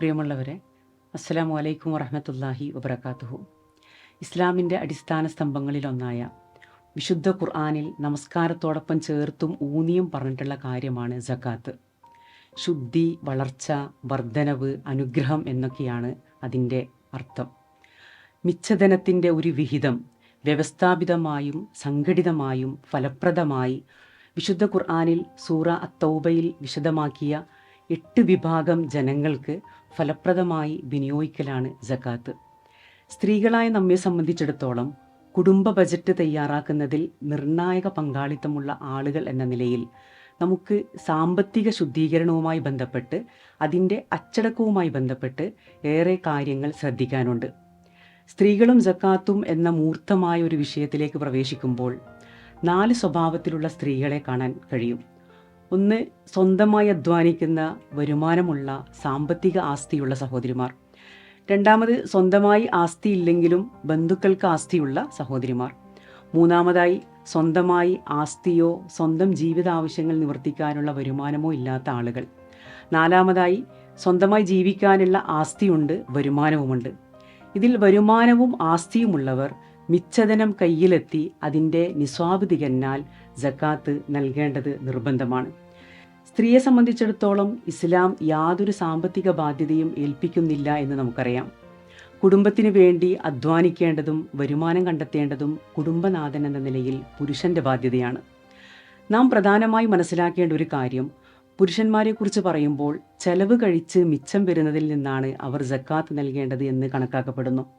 പ്രിയമുള്ളവരെ അസ്സലാമു അലൈക്കും വറഹമത്തല്ലാഹി വബർക്കാത്തുഹു ഇസ്ലാമിന്റെ അടിസ്ഥാന സ്തംഭങ്ങളിലൊന്നായ വിശുദ്ധ ഖുർആാനിൽ നമസ്കാരത്തോടൊപ്പം ചേർത്തും ഊന്നിയും പറഞ്ഞിട്ടുള്ള കാര്യമാണ് ജക്കാത്ത് ശുദ്ധി വളർച്ച വർധനവ് അനുഗ്രഹം എന്നൊക്കെയാണ് അതിന്റെ അർത്ഥം. മിച്ചധനത്തിന്റെ ഒരു വിഹിതം വ്യവസ്ഥാപിതമായും സംഘടിതമായും ഫലപ്രദമായി വിശുദ്ധ ഖുർആാനിൽ സൂറ അത്തൗബയിൽ വിശദമാക്കിയ എട്ട് വിഭാഗം ജനങ്ങൾക്ക് ഫലപ്രദമായി വിനിയോഗിക്കലാണ് ജക്കാത്ത്. സ്ത്രീകളായ നമ്മെ സംബന്ധിച്ചിടത്തോളം കുടുംബ ബജറ്റ് തയ്യാറാക്കുന്നതിൽ നിർണായക പങ്കാളിത്തമുള്ള ആളുകൾ എന്ന നിലയിൽ നമുക്ക് സാമ്പത്തിക ശുദ്ധീകരണവുമായി ബന്ധപ്പെട്ട് അതിന്റെ അച്ചടക്കവുമായി ബന്ധപ്പെട്ട് ഏറെ കാര്യങ്ങൾ ശ്രദ്ധിക്കാനുണ്ട്. സ്ത്രീകളും ജക്കാത്തും എന്ന മൂർത്തമായ ഒരു വിഷയത്തിലേക്ക് പ്രവേശിക്കുമ്പോൾ നാല് സ്വഭാവത്തിലുള്ള സ്ത്രീകളെ കാണാൻ കഴിയും. ഒന്ന് സ്വന്തമായി അധ്വാനിക്കുന്ന വരുമാനമുള്ള സാമ്പത്തിക ആസ്തിയുള്ള സഹോദരിമാർ. രണ്ടാമത് സ്വന്തമായി ആസ്തി ഇല്ലെങ്കിലും ബന്ധുക്കൾക്ക് ആസ്തിയുള്ള സഹോദരിമാർ. മൂന്നാമതായി സ്വന്തമായി ആസ്തിയോ സ്വന്തം ജീവിത ആവശ്യങ്ങൾ നിവർത്തിക്കാനുള്ള വരുമാനമോ ഇല്ലാത്ത ആളുകൾ. നാലാമതായി സ്വന്തമായി ജീവിക്കാനുള്ള ആസ്തിയുണ്ട് വരുമാനവുമുണ്ട്. ഇതിൽ വരുമാനവും ആസ്തിയുമുള്ളവർ മിച്ചധനം കയ്യിലെത്തി അതിന്റെ നിസ്വാബ് തികഞ്ഞാൽ ജക്കാത്ത് നൽകേണ്ടത് നിർബന്ധമാണ്. സ്ത്രീയെ സംബന്ധിച്ചിടത്തോളം ഇസ്ലാം യാതൊരു സാമ്പത്തിക ബാധ്യതയും ഏൽപ്പിക്കുന്നില്ല എന്ന് നമുക്കറിയാം. കുടുംബത്തിന് വേണ്ടി അധ്വാനിക്കേണ്ടതും വരുമാനം കണ്ടെത്തേണ്ടതും കുടുംബനാഥൻ എന്ന നിലയിൽ പുരുഷന്റെ ബാധ്യതയാണ്. നാം പ്രധാനമായി മനസ്സിലാക്കേണ്ട ഒരു കാര്യം പുരുഷന്മാരെക്കുറിച്ച് പറയുമ്പോൾ ചെലവ് കഴിച്ച് മിച്ചം വരുന്നതിൽ നിന്നാണ് അവർ ജക്കാത്ത് നൽകേണ്ടത് എന്ന് കണക്കാക്കപ്പെടുന്നു.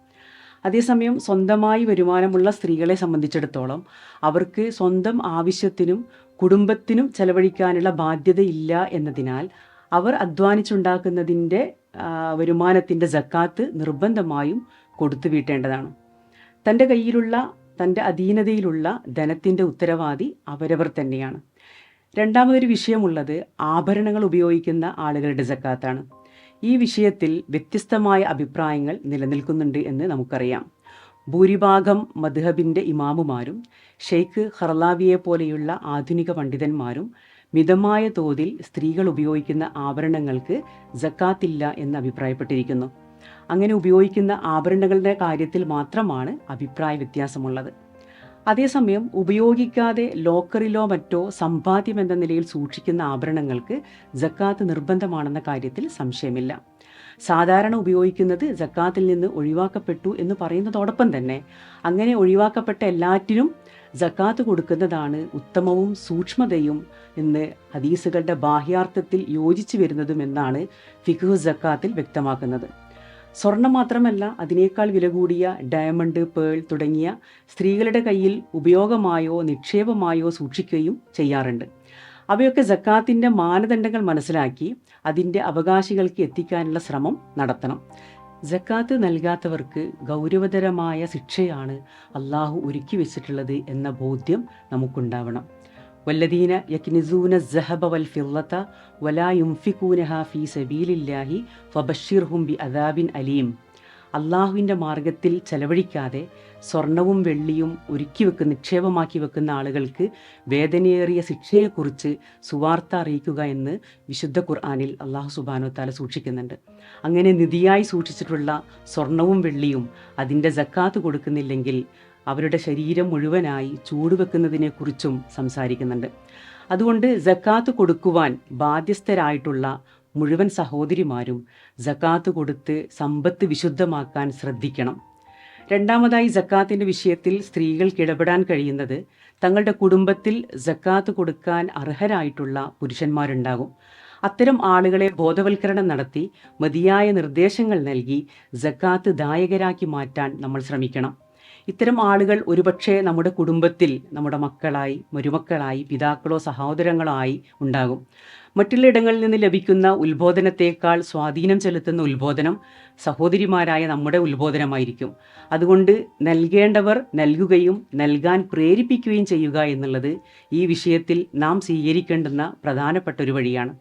അതേസമയം സ്വന്തമായി വരുമാനമുള്ള സ്ത്രീകളെ സംബന്ധിച്ചിടത്തോളം അവർക്ക് സ്വന്തം ആവശ്യത്തിനും കുടുംബത്തിനും ചെലവഴിക്കാനുള്ള ബാധ്യതയില്ല എന്നതിനാൽ അവർ അധ്വാനിച്ചുണ്ടാക്കുന്നതിന്റെ വരുമാനത്തിന്റെ ജക്കാത്ത് നിർബന്ധമായും കൊടുത്തു വീട്ടേണ്ടതാണ്. തന്റെ കയ്യിലുള്ള തന്റെ അധീനതയിലുള്ള ധനത്തിന്റെ ഉത്തരവാദി അവരവർ തന്നെയാണ്. രണ്ടാമതൊരു വിഷയമുള്ളത് ആഭരണങ്ങൾ ഉപയോഗിക്കുന്ന ആളുകളുടെ ജക്കാത്താണ് ഈ വിഷയത്തിൽ വ്യത്യസ്തമായ അഭിപ്രായങ്ങൾ നിലനിൽക്കുന്നുണ്ട് എന്ന് നമുക്കറിയാം. ഭൂരിഭാഗം മദ്ഹബിന്റെ ഇമാമുമാരും ഷെയ്ഖ് ഹർലാവിയെ പോലെയുള്ള ആധുനിക പണ്ഡിതന്മാരും മിതമായ തോതിൽ സ്ത്രീകൾ ഉപയോഗിക്കുന്ന ആഭരണങ്ങൾക്ക് ജക്കാത്തില്ല എന്ന് അഭിപ്രായപ്പെട്ടിരിക്കുന്നു. അങ്ങനെ ഉപയോഗിക്കുന്ന ആഭരണങ്ങളുടെ കാര്യത്തിൽ മാത്രമാണ് അഭിപ്രായ വ്യത്യാസമുള്ളത്. അതേസമയം ഉപയോഗിക്കാതെ ലോക്കറിലോ മറ്റോ സമ്പാദ്യം എന്ന നിലയിൽ സൂക്ഷിക്കുന്ന ആഭരണങ്ങൾക്ക് ജക്കാത്ത് നിർബന്ധമാണെന്ന കാര്യത്തിൽ സംശയമില്ല. സാധാരണ ഉപയോഗിക്കുന്നത് ജക്കാത്തിൽ നിന്ന് ഒഴിവാക്കപ്പെട്ടു എന്ന് പറയുന്നതോടൊപ്പം തന്നെ അങ്ങനെ ഒഴിവാക്കപ്പെട്ട എല്ലാറ്റിനും ജക്കാത്ത് കൊടുക്കുന്നതാണ് ഉത്തമവും സൂക്ഷ്മതയും എന്ന് ഹദീസുകളുടെ ബാഹ്യാർത്ഥത്തിൽ യോജിച്ചു വരുന്നതും എന്നാണ് ഫിഖു ജക്കാത്തിൽ വ്യക്തമാക്കുന്നത്. സ്വർണം മാത്രമല്ല അതിനേക്കാൾ വില കൂടിയ ഡയമണ്ട് പേൾ തുടങ്ങിയ സ്ത്രീകളുടെ കയ്യിൽ ഉപയോഗമായോ നിക്ഷേപമായോ സൂക്ഷിക്കുകയും ചെയ്യാറുണ്ട്. അവയൊക്കെ ജക്കാത്തിന്റെ മാനദണ്ഡങ്ങൾ മനസ്സിലാക്കി അതിന്റെ അവകാശികൾക്ക് എത്തിക്കാനുള്ള ശ്രമം നടത്തണം. ജക്കാത്ത് നൽകാത്തവർക്ക് ഗൗരവതരമായ ശിക്ഷയാണ് അള്ളാഹു ഒരുക്കി വെച്ചിട്ടുള്ളത് എന്ന ബോധ്യം നമുക്കുണ്ടാവണം. വല്ലദീന يكنزون الذهب വൽ ولا ينفقونها في سبيل الله فبشرهم بعذاب അലീം അള്ളാഹുവിന്റെ മാർഗത്തിൽ ചെലവഴിക്കാതെ സ്വർണവും വെള്ളിയും ഒരുക്കി വെക്കുന്ന നിക്ഷേപമാക്കി വെക്കുന്ന ആളുകൾക്ക് വേദനയേറിയ ശിക്ഷയെക്കുറിച്ച് സുവാർത്ത അറിയിക്കുക എന്ന് വിശുദ്ധ ഖുർആാനിൽ അള്ളാഹു സുബാനോ താല സൂക്ഷിക്കുന്നുണ്ട്. അങ്ങനെ നിധിയായി സൂക്ഷിച്ചിട്ടുള്ള സ്വർണവും വെള്ളിയും അതിന്റെ ജക്കാത്ത് കൊടുക്കുന്നില്ലെങ്കിൽ അവരുടെ ശരീരം മുഴുവനായി ചൂടുവെക്കുന്നതിനെക്കുറിച്ചും സംസാരിക്കുന്നുണ്ട്. അതുകൊണ്ട് ജക്കാത്ത് കൊടുക്കുവാൻ ബാധ്യസ്ഥരായിട്ടുള്ള മുഴുവൻ സഹോദരിമാരും ജക്കാത്ത് കൊടുത്ത് സമ്പത്ത് വിശുദ്ധമാക്കാൻ ശ്രദ്ധിക്കണം. രണ്ടാമതായി ജക്കാത്തിന്റെ വിഷയത്തിൽ സ്ത്രീകൾക്ക് ഇടപെടാൻ കഴിയുന്നത് തങ്ങളുടെ കുടുംബത്തിൽ ജക്കാത്ത് കൊടുക്കാൻ അർഹരായിട്ടുള്ള പുരുഷന്മാരുണ്ടാകും. അത്തരം ആളുകളെ ബോധവൽക്കരണം നടത്തി മതിയായ നിർദ്ദേശങ്ങൾ നൽകി ജക്കാത്ത് ദായകരാക്കി മാറ്റാൻ നമ്മൾ ശ്രമിക്കണം. ഇത്തരം ആളുകൾ ഒരുപക്ഷെ നമ്മുടെ കുടുംബത്തിൽ നമ്മുടെ മക്കളായി മരുമക്കളായി പിതാക്കളോ സഹോദരങ്ങളോ ആയി ഉണ്ടാകും. മറ്റുള്ള ഇടങ്ങളിൽ നിന്ന് ലഭിക്കുന്ന ഉത്ബോധനത്തേക്കാൾ സ്വാധീനം ചെലുത്തുന്ന ഉത്ബോധനം സഹോദരിമാരായ നമ്മുടെ ഉത്ബോധനമായിരിക്കും. അതുകൊണ്ട് നൽകേണ്ടവർ നൽകുകയും നൽകാൻ പ്രേരിപ്പിക്കുകയും ചെയ്യുക എന്നുള്ളത് ഈ വിഷയത്തിൽ നാം സ്വീകരിക്കേണ്ടുന്ന പ്രധാനപ്പെട്ട ഒരു വഴിയാണ്.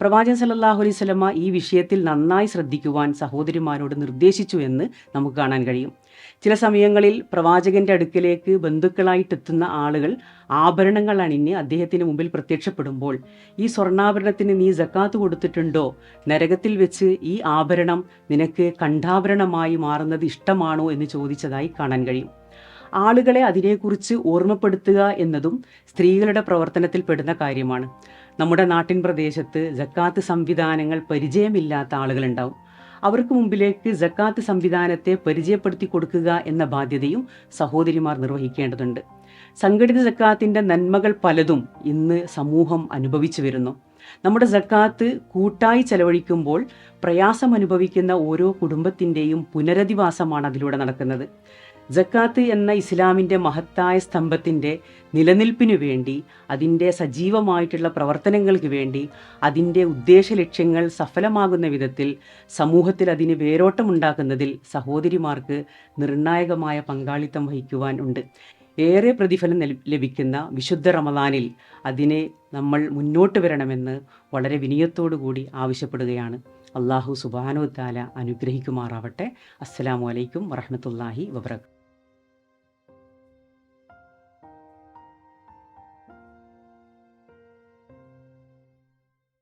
പ്രവാചകൻ സല്ലല്ലാഹു അലൈഹി സ്വലമ ഈ വിഷയത്തിൽ നന്നായി ശ്രദ്ധിക്കുവാൻ സഹോദരിമാരോട് നിർദ്ദേശിച്ചു എന്ന് നമുക്ക് കാണാൻ കഴിയും. ചില സമയങ്ങളിൽ പ്രവാചകന്റെ അടുക്കലേക്ക് ബന്ധുക്കളായിട്ടെത്തുന്ന ആളുകൾ ആഭരണങ്ങൾ അണിഞ്ഞ് അദ്ദേഹത്തിന് മുമ്പിൽ പ്രത്യക്ഷപ്പെടുമ്പോൾ ഈ സ്വർണാഭരണത്തിന് നീ ജക്കാത്ത് കൊടുത്തിട്ടുണ്ടോ? നരകത്തിൽ വെച്ച് ഈ ആഭരണം നിനക്ക് കണ്ഠാഭരണമായി മാറുന്നത് ഇഷ്ടമാണോ? എന്ന് ചോദിച്ചതായി കാണാൻ കഴിയും. ആളുകളെ അതിനെക്കുറിച്ച് ഓർമ്മപ്പെടുത്തുക എന്നതും സ്ത്രീകളുടെ പ്രവർത്തനത്തിൽ പെടുന്ന കാര്യമാണ്. നമ്മുടെ നാട്ടിൻ പ്രദേശത്ത് ജക്കാത്ത് സംവിധാനങ്ങൾ പരിചയമില്ലാത്ത ആളുകളുണ്ടാവും. അവർക്ക് മുമ്പിലേക്ക് ജക്കാത്ത് സംവിധാനത്തെ പരിചയപ്പെടുത്തി കൊടുക്കുക എന്ന ബാധ്യതയും സഹോദരിമാർ നിർവഹിക്കേണ്ടതുണ്ട്. സംഘടിത ജക്കാത്തിന്റെ നന്മകൾ പലതും ഇന്ന് സമൂഹം അനുഭവിച്ചു വരുന്നു. നമ്മുടെ ജക്കാത്ത് കൂട്ടായി ചെലവഴിക്കുമ്പോൾ പ്രയാസം അനുഭവിക്കുന്ന ഓരോ കുടുംബത്തിന്റെയും പുനരധിവാസമാണ് അതിലൂടെ നടക്കുന്നത്. ജക്കാത്ത് എന്ന ഇസ്ലാമിന്റെ മഹത്തായ സ്തംഭത്തിന്റെ നിലനിൽപ്പിനു വേണ്ടി അതിന്റെ സജീവമായിട്ടുള്ള പ്രവർത്തനങ്ങൾക്ക് വേണ്ടി അതിന്റെ ഉദ്ദേശ ലക്ഷ്യങ്ങൾ സഫലമാകുന്ന വിധത്തിൽ സമൂഹത്തിൽ അതിന് വേരോട്ടമുണ്ടാക്കുന്നതിൽ സഹോദരിമാർക്ക് നിർണായകമായ പങ്കാളിത്തം വഹിക്കുവാൻ ഉണ്ട്. ഏറെ പ്രതിഫലം ലഭിക്കുന്ന വിശുദ്ധ റമദാനിൽ അതിനെ നമ്മൾ മുന്നോട്ട് വരണമെന്ന് വളരെ വിനയത്തോടു കൂടി ആവശ്യപ്പെടുകയാണ്. അള്ളാഹു സുബാനോ താല അനുഗ്രഹിക്കുമാറാവട്ടെ. അസ്സലാമു അലൈക്കും വറഹമത്തല്ലാഹി വബർക്കാത്തു